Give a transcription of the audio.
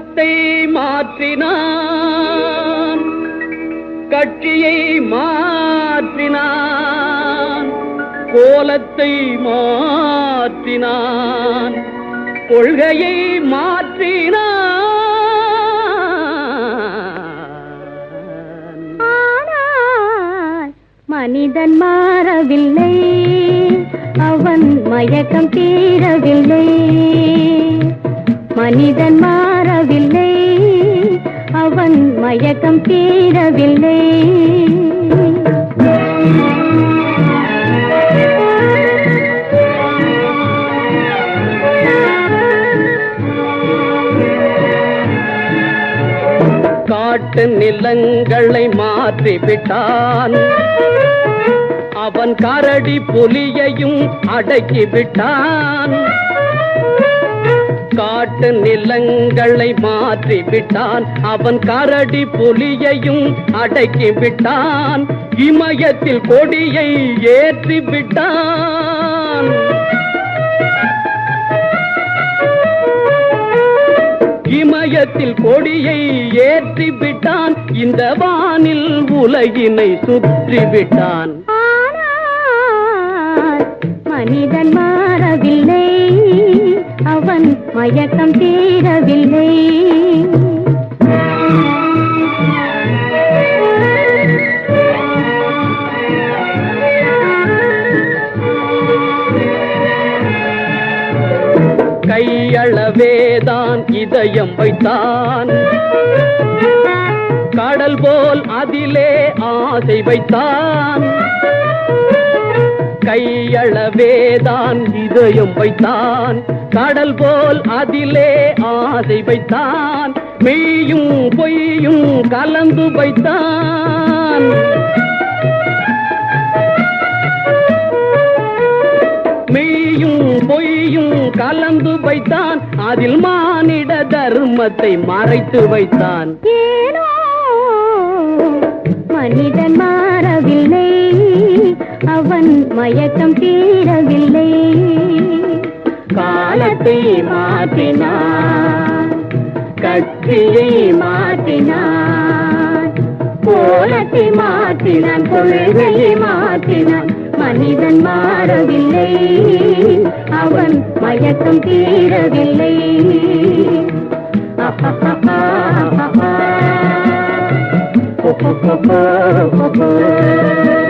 மதத்தை மாற்றினான். கட்சியை மாற்றினான். கோலத்தை மாற்றினான். கொள்கையை மாற்றினான். மனிதன் மாறவில்லை. அவன் மயக்கம் தீரவில்லை. மனிதன் மாறவில்லை மயக்கம் தீரவில்லை. காட்டு நிலங்களை மாற்றி விட்டான் அவன் கரடி புலியையும் அடக்கி விட்டான் காட்டு நிலங்களை மாற்றி விட்டான். அவன் கரடி புலியையும் அடக்கி விட்டான். இமயத்தில் கொடியை ஏற்றி விட்டான். இமயத்தில் கொடியை ஏற்றி விட்டான். இந்த வானில் உலகினை சுற்றி விட்டான். மனிதன் மயக்கம் தீரவில்லை. கையளவேதான் இதயம் வைத்தான். கடல் போல் அதிலே ஆசை வைத்தான். கையளவேதான் இதயம் வைத்தான். கடல் போல் அதிலே ஆசை வைத்தான். மெய்யும் பொய்யும் கலந்து வைத்தான். மெய்யும் பொய்யும் கலந்து வைத்தான். அதில் மானிட தர்மத்தை மறைத்து வைத்தான். மனிதன் அவன் மயக்கம் தீரவில்லை. காலத்தை மாற்றினான் கட்சியை மாற்றினான் கோலத்தை மாற்றினான் கொள்கையை மாற்றினான். மனிதன் மாறவில்லை அவன் மயக்கம் தீரவில்லை. Oh,